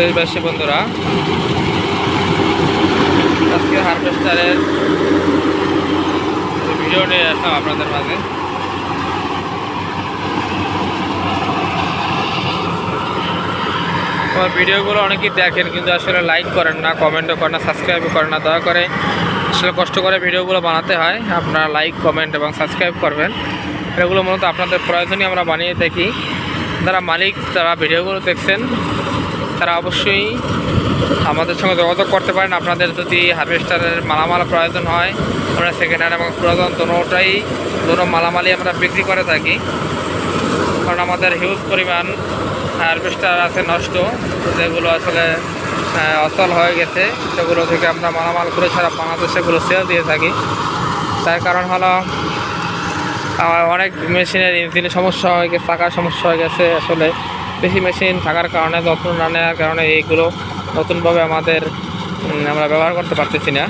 দেশবাসী বন্ধুরা আজকে হারভেস্টারের ভিডিও নিয়ে আসলাম আপনাদের মাঝে। আমার ভিডিওগুলো অনেকেই দেখেন, কিন্তু আসলে লাইক করেন না কমেন্টও করেন না সাবস্ক্রাইবও করেন না, দয়া করে আসলে কষ্ট করে ভিডিওগুলো বানাতে হয়। আপনারা লাইক কমেন্ট এবং সাবস্ক্রাইব করবেন। এগুলো মূলত আপনাদের প্রয়োজনই আমরা বানিয়ে থাকি। যারা মালিক, যারা ভিডিওগুলো দেখছেন তারা অবশ্যই আমাদের সঙ্গে যোগাযোগ করতে পারেন। আপনাদের যদি হারভেস্টারের মালামাল প্রয়োজন হয়, আমরা সেকেন্ড হ্যান্ড এবং পুরাতন দোনোটাই দোনো মালামালই আমরা বিক্রি করে থাকি। কারণ আমাদের হিউজ পরিমাণ হারভেস্টার আছে নষ্ট, যেগুলো আসলে অচল হয়ে গেছে। সেগুলো থেকে আমরা মালামাল করে ছাড়া বাংলাদেশে সেগুলো সেল দিয়ে থাকি। তার কারণ হলো অনেক মেশিনের ইঞ্জিনের সমস্যা হয়ে গেছে, চাকার সমস্যা হয়ে গেছে। আসলে বেশি মেশিন থাকার কারণে, যত্ন না নেওয়ার কারণে এইগুলো নতুনভাবে আমাদের আমরা ব্যবহার করতে পারতেছি না।